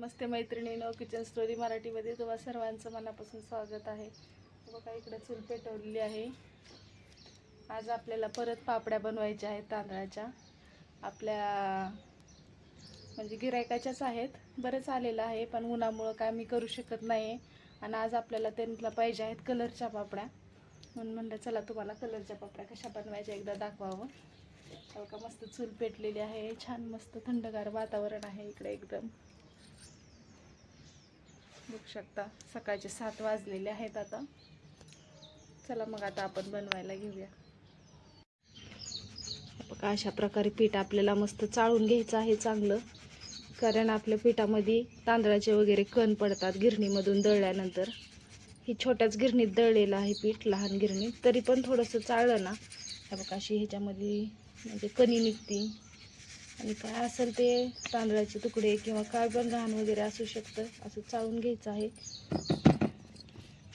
नमस्ते मैत्रिणीनो kitchen story मराठीमध्ये तुम्हा सर्वांचं मनापासून स्वागत आहे. बघा इकडे चूल पेटवलेली आहे. आज आपल्याला परत पापड्या बनवायच्या आहेत तांदळाच्या. आपल्या म्हणजे गिरायकाच्याच आहेत. बरंच आलेलं आहे पण उन्हामुळं काय मी करू शकत नाही आणि आज आपल्याला त्यांना पाहिजे आहेत कलरच्या पापड्या. म्हणून म्हणलं चला तुम्हाला कलरच्या पापड्या कशा बनवायच्या एकदा दाखवावं. हो का मस्त चूल पेटलेली आहे. छान मस्त थंडगार वातावरण आहे इकडे एकदम. बघू शकता. सकाळचे सात वाजलेले आहेत आता. चला मग आता आपण बनवायला घेऊया. बघा अशा प्रकारे पीठ आपल्याला मस्त चाळून घ्यायचं आहे चांगलं. कारण आपल्या पिठामध्ये तांदळाचे वगैरे कण पडतात गिरणीमधून दळल्यानंतर. ही छोट्याच गिरणीत दळलेलं आहे पीठ लहान गिरणीत तरी पण थोडंसं चाळलं ना. बघा अशी ह्याच्यामध्ये म्हणजे कणी निघती. आणि काय असेल ते तांदळाचे तुकडे किंवा काय पण घाण वगैरे असू शकतं असं चाळून घ्यायचं आहे.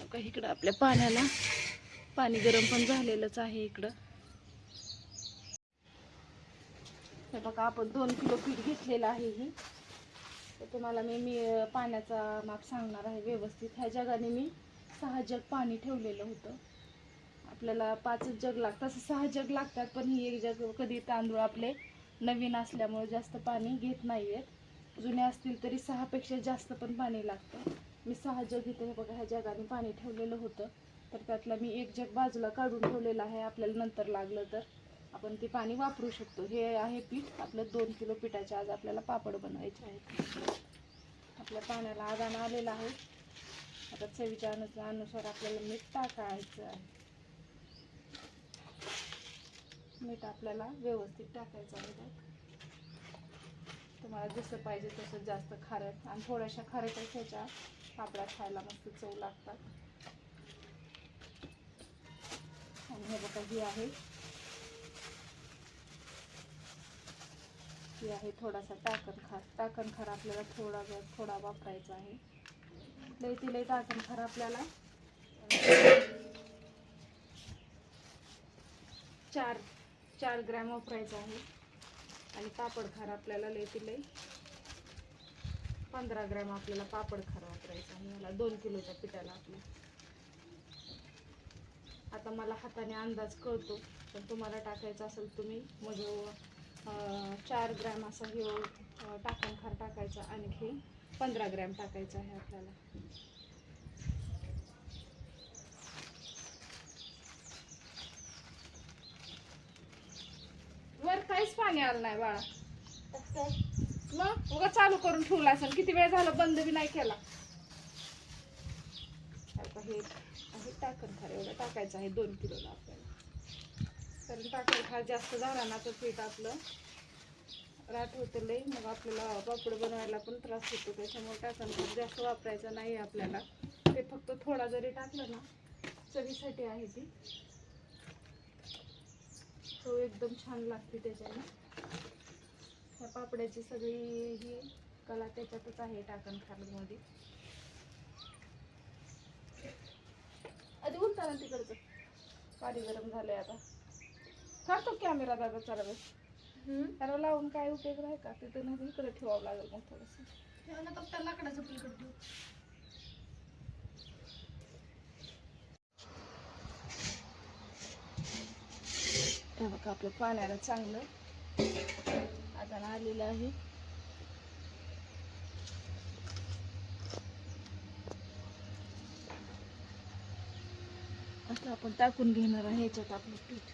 बघा इकडं आपल्या पाण्याला पाणी गरम पण झालेलंच आहे इकडं. हे बघा आपण दोन किलो पीठ घेतलेलं आहे ही. तर तुम्हाला मी मी पाण्याचा माप सांगणार आहे व्यवस्थित. ह्या जगाने मी सहा जग पाणी ठेवलेलं होतं. आपल्याला पाचच जग लागतात असं सहा जग लागतात पण ही एक जग कधी तांदूळ आपले नवीन असल्यामुळे जास्त पाणी घेत नाही आहेत जुने असतील तरी सहापेक्षा जास्त पण पाणी लागतं. मी सहा जग इथे हे बघा ह्या जगाने पाणी ठेवलेलं होतं. तर त्यातला मी एक जग बाजूला काढून ठेवलेलं आहे आपल्याला नंतर लागलं तर. आपण ते पाणी वापरू शकतो. हे आहे पीठ. आपलं दोन किलो पिठाचे आज आपल्याला पापड बनवायचे आहेत. आपल्या पाण्याला आदान आलेला आहे. आता चवीच्या अनुसार आपल्याला मीठ टाकायचं आहे. मीठ आपल्याला व्यवस्थित टाकायचं आहे त्यात. तुम्हाला जसं पाहिजे तसं जास्त खारट आणि थोड्याशा खारटच ह्याच्या पापड्या खायला मस्त चव लागतात. आणि हे बघा ही आहे. ही आहे थोडासा टाकण खार. टाकण खार आपल्याला थोडा वेळ थोडा वापरायचा आहे. लई ती लई टाकण खार आपल्याला. चार चार ग्रॅम वापरायचं आहे. आणि पापड खार आपल्याला लई लई पंधरा ग्रॅम आपल्याला पापड खार वापरायचा आहे. याला दोन किलोच्या पिठाला आपल्या. आता मला हाताने अंदाज कळतो पण तुम्हाला टाकायचा असेल तुम्ही म्हणजे चार ग्रॅम असा हे टाकण खार टाकायचा आणखी पंधरा ग्रॅम टाकायचं आहे आपल्याला. वर काहीच पाणी आलं नाही बाळा. मग उगा चालू करून ठेवला असेल. किती वेळ झाला बंद बी नाही केला. आता हे टाकण खार एवढं टाकायचं आहे दोन किलोला आपल्याला. कारण टाकण खार जास्त झाला ना तर पीठ आपलं. राठ होतं लई. मग आपल्याला पापड बनवायला पण त्रास होतो. त्याच्यामुळे टाकण खार जास्त वापरायचं नाही आपल्याला. ते फक्त थोडा जरी टाकलं ना चवीसाठी आहे ती. चव एकदम छान लागते त्याच्याने. ह्या पापड्याची सगळी ही कला त्याच्यातच आहे टाकण खारमध्ये आधी उलटा ना तिकडचं. पाणी गरम झालंय आता. काढतो कॅमेरा दादा चला बस त्याला लावून काय उपयोग नाही का? तिथं नाही इकडे ठेवावं लागेल मग थोडंसं. फक्त लाकडाचं पलीकडे ठेव. का आपलं पाण्याला चांगलं? आता आलेलं आहे. आता आपण टाकून घेणार आहे ह्याच्यात आपलं पीठ.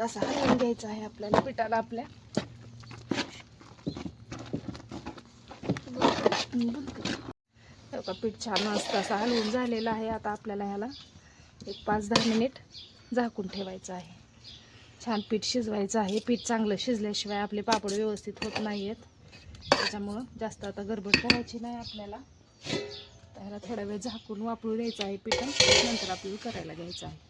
एक असा हलवून घ्यायचा आहे आपल्याला पिठाला आपल्या. हे पीठ छान मस्त असा हलवून झालेला आहे आता आपल्याला ह्याला. एक पाच दहा मिनिट झाकून ठेवायचं आहे. छान पीठ शिजवायचं आहे. पीठ चांगलं शिजल्याशिवाय आपले पापड व्यवस्थित होत नाही आहेत त्याच्यामुळं जास्त आता गडबड करायची नाही आपल्याला. त्याला थोडा वेळ झाकून वापरू द्यायचं आहे पीठ नंतर आपल्याला करायला घ्यायचं आहे.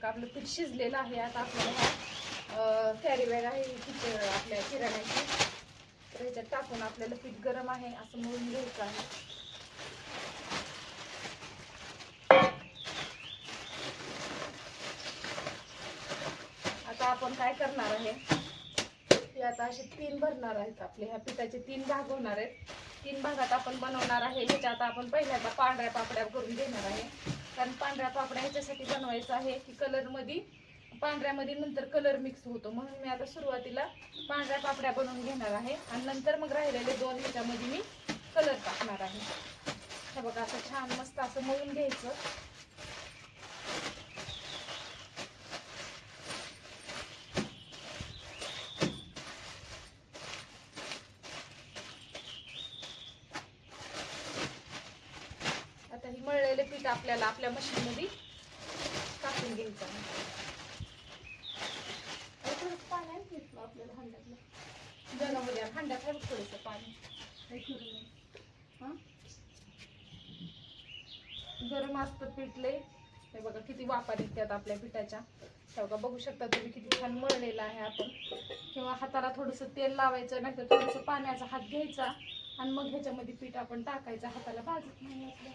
बघा आपलं पीठ शिजलेलं आहे. आता आपल्याला ह्या कॅरी आहे ही आपल्या किराण्याची. तर ह्याच्यात टाकून आपल्याला पीठ गरम आहे असं म्हणून घ्यायचं आहे. आता आपण काय करणार आहे ते आता असे तीन भरणार आहेत आपले. ह्या पिठाचे तीन भाग होणार आहेत. तीन भागात आपण बनवणार आहे. ह्याच्यात आपण पहिल्यांदा पांढऱ्या पापड्या करून घेणार आहे. कारण पांढऱ्या पापड्या ह्याच्यासाठी बनवायचं आहे की कलरमध्ये पांढऱ्यामध्ये नंतर कलर मिक्स होतो. म्हणून मी आता सुरुवातीला पांढऱ्या पापड्या बनवून घेणार आहे. आणि नंतर मग राहिलेले दोन ह्याच्यामध्ये मी कलर टाकणार आहे. हे बघा असं छान मस्त असं मळून घ्यायचं आता ही मळलेले आपल्याला आपल्या मशीनमध्ये टाकून घ्यायचं आहे. पाणी आपल्याला जगामध्ये थोडंसं पाणी. गरम असतं पिठले. हे बघा किती वापर निघतात आपल्या पिठाच्या. हे बघा बघू शकता तुम्ही किती छान मळलेला आहे आपण. किंवा हाताला थोडंसं तेल लावायचं नाहीतर थोडंसं पाण्याचा हात घ्यायचा आणि मग ह्याच्यामध्ये पीठ आपण टाकायचं. हाताला भाजत नाही आपल्या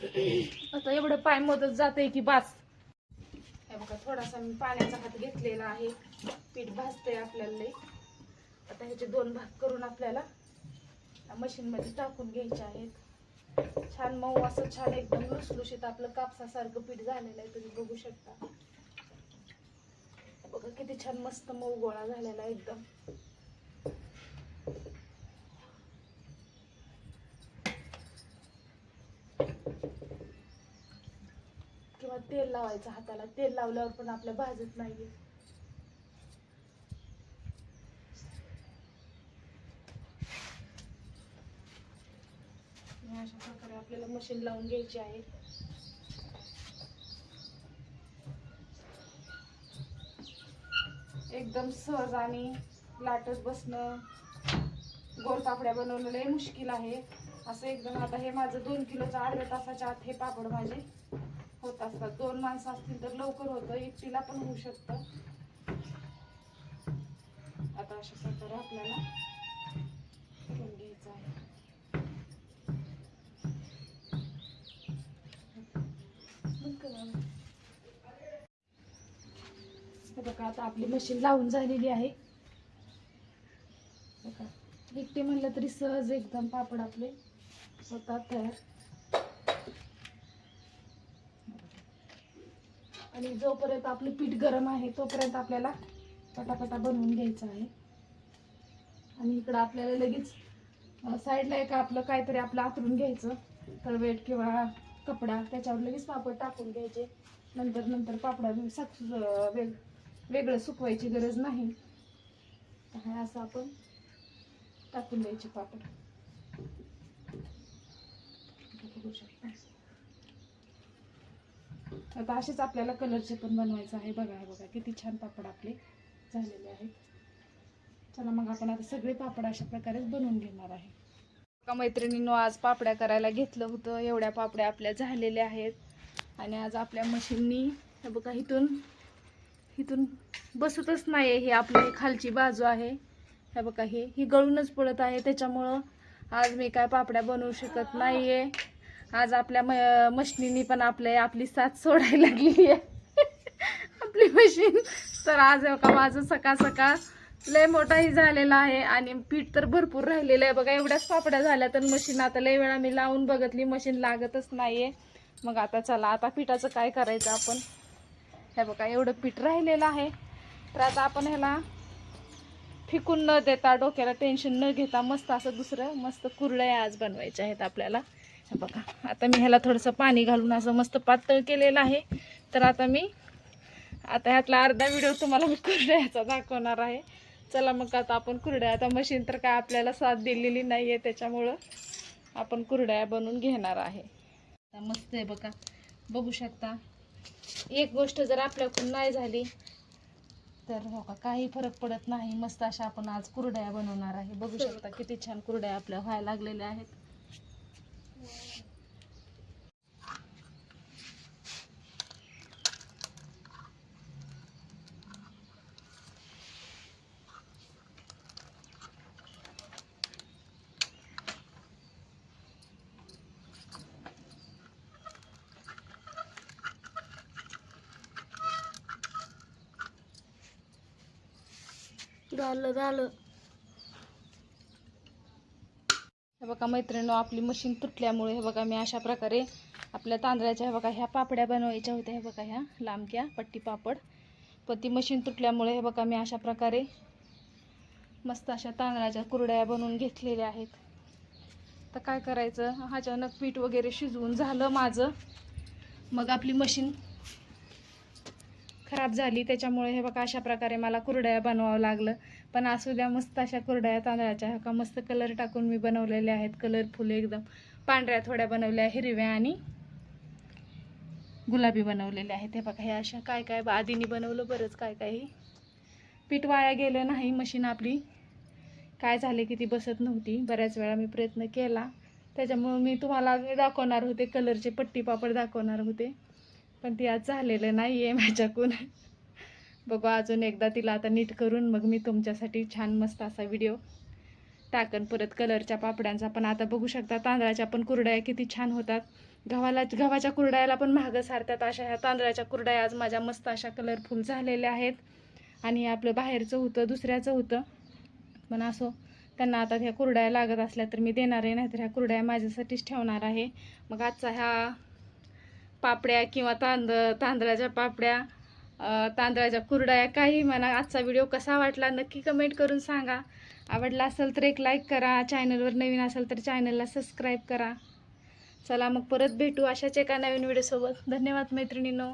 आता एवढं पाय मदत जाते की बास. हे बघा थोडासा मी पाण्याचा हात घेतलेला आहे. पीठ भाजतंय आपल्याला आता ह्याचे दोन भाग करून आपल्याला मशीन मध्ये टाकून घ्यायचे आहेत. छान मऊ असं छान एकदम लुसलुशीत आपलं कापसासारखं पीठ झालेलं आहे तुम्ही बघू शकता. बघा किती छान मस्त मऊ गोळा झालेला आहे एकदम किंवा तेल लावायचं हाताला. तेल लावल्यावर पण आपल्या भाजत नाहीये. अशा प्रकारे आपल्याला मशीन लावून घ्यायची आहे. एकदम सहज आणि लाटत बसणं गोल पापड्या बनवणं लय मुश्किल आहे. असं एकदम आता हे माझं दोन किलोचं अर्ध्या तासाच्या आत हे पापड माझे होत असतात. दोन माणसं असतील तर लवकर होतं. एकटीला पण होऊ शकतं. आता अशा प्रकारे आपल्याला करून घ्यायचं आहे. बघा आता आपली मशीन लावून झालेली आहे. बघा एकटे म्हणलं तरी सहज एकदम पापड आपले स्वतः तयार आणि जोपर्यंत आपलं पीठ गरम आहे तोपर्यंत आपल्याला पटापटा बनवून घ्यायचं आहे. आणि इकडं आपल्याला लगेच साईडला एक आपलं काहीतरी आपलं आतरून घ्यायचं. तळवेट किंवा कपडा त्याच्यावर लगेच पापड टाकून घ्यायचे. नंतर नंतर पापडा साक वेग वेगळं सुकवायची गरज नाही. तर हे असं आपण टाकून द्यायचे पापड. बघू शकता. आता असेच आपल्याला कलरचे पण बनवायचं आहे. बघा हे बघा किती छान पापड आपले झालेले आहेत. चला मग आपण आता सगळे पापड अशा प्रकारेच बनवून घेणार आहे. का मैत्रिणींनो आज पापड्या करायला घेतलं होतं. एवढ्या पापड्या आपल्या झालेल्या आहेत. आणि आज आपल्या मशीननी हे बघा इथून इथून बसतच नाही हे आपली खालची बाजू आहे. हे बघा हे ही गळूनच पडत आहे. त्याच्यामुळं आज मी काय पापड्या बनवू शकत नाही आहे आज आपल्या म मशिनीनी पण आपल्या आपली साथ सोडायला लागली आहे. आपली मशीन तर आज का माझं सकाळ सकाळ लय मोठाही झालेला आहे आणि पीठ तर भरपूर राहिलेलं आहे. बघा एवढ्याच पापड्या झाल्या तर मशीन आता लय वेळा मी लावून बघितली. मशीन लागतच नाहीये. मग आता चला आता पिठाचं काय करायचं आपण? हे बघा एवढं पीठ राहिलेलं आहे. तर आता आपण ह्याला फिकून न देता डोक्याला टेन्शन न घेता मस्त असं दुसरं मस्त कुरळ्या आज बनवायच्या आहेत आपल्याला. बघा आता मी ह्याला थोडंसं पाणी घालून असं मस्त पातळ केलेलं आहे. तर आता मी आता ह्यातला अर्धा व्हिडिओ तुम्हाला मी कुरड्याचा दाखवणार आहे. चला मग आता आपण कुरड्या आता मशीन तर काय आपल्याला साथ दिलेली नाही आहे त्याच्यामुळं आपण कुरड्या बनवून घेणार आहे. आता मस्त आहे बघा बघू शकता. एक गोष्ट जर आपल्याकडून नाही झाली तर हो का काही फरक पडत नाही. मस्त अशा आपण आज कुरड्या बनवणार आहे. बघू शकता किती छान कुरड्या आपल्या व्हायला लागलेल्या आहेत. झालं झालं. हे बघा मैत्रिणी आपली मशीन तुटल्यामुळे हे बघा मी अशा प्रकारे आपल्या तांदळाच्या हे बघा ह्या पापड्या बनवायच्या होत्या हे बघा ह्या लांबक्या पट्टी पापड. पण ती मशीन तुटल्यामुळे हे बघा मी अशा प्रकारे मस्त अशा तांदळाच्या कुरड्या बनवून घेतलेल्या आहेत. तर काय करायचं? अचानक पीठ वगैरे शिजवून झालं माझं. मग आपली मशीन खराब झाली त्याच्यामुळे हे बघा अशा प्रकारे मला कुरड्या बनवावं लागलं. पण असू द्या मस्त अशा कुरड्या तांदळाच्या का मस्त कलर टाकून मी बनवलेल्या आहेत. कलरफुल एकदम. पांढऱ्या थोड्या बनवल्या हिरव्या आणि गुलाबी बनवलेल्या आहेत. हे बघा हे अशा काय काय आधीनी बनवलं बरंच काय काही पीठ वाया गेलं नाही मशीन आपली. काय झाले की ती बसत नव्हती. बऱ्याच वेळा मी प्रयत्न केला. त्याच्यामुळं मी तुम्हाला दाखवणार होते कलरचे पट्टी पापड दाखवणार होते. पण ती आज झालेलं नाही आहे माझ्याकडून बघू अजून एकदा तिला आता नीट करून मग मी तुमच्यासाठी छान मस्त असा व्हिडिओ टाकन. परत कलरच्या पापड्यांचा पण आता बघू शकता तांदळाच्या पण कुरड्या किती छान होतात. गव्हाला गव्हाच्या कुरड्याला पण महाग सारतात अशा ह्या तांदळाच्या कुरड्या. आज माझ्या मस्त अशा कलरफुल झालेल्या आहेत. आणि हे आपलं बाहेरचं होतं दुसऱ्याचं होतं. पण असो त्यांना आता ह्या कुरड्या लागत असल्या तर मी देणार आहे नाहीतर ह्या कुरड्या माझ्यासाठीच ठेवणार आहे. मग आजचा ह्या पापड्या किंवा तांद तांदळाच्या पापड्या तांदळाच्या कुरड्या काही म्हणा. आजचा व्हिडिओ कसा वाटला नक्की कमेंट करून सांगा. आवडला असेल तर एक लाईक करा. चॅनलवर नवीन असेल तर चॅनलला सबस्क्राईब करा. चला मग परत भेटू अशाच एका नवीन व्हिडिओसोबत धन्यवाद मैत्रिणींनो.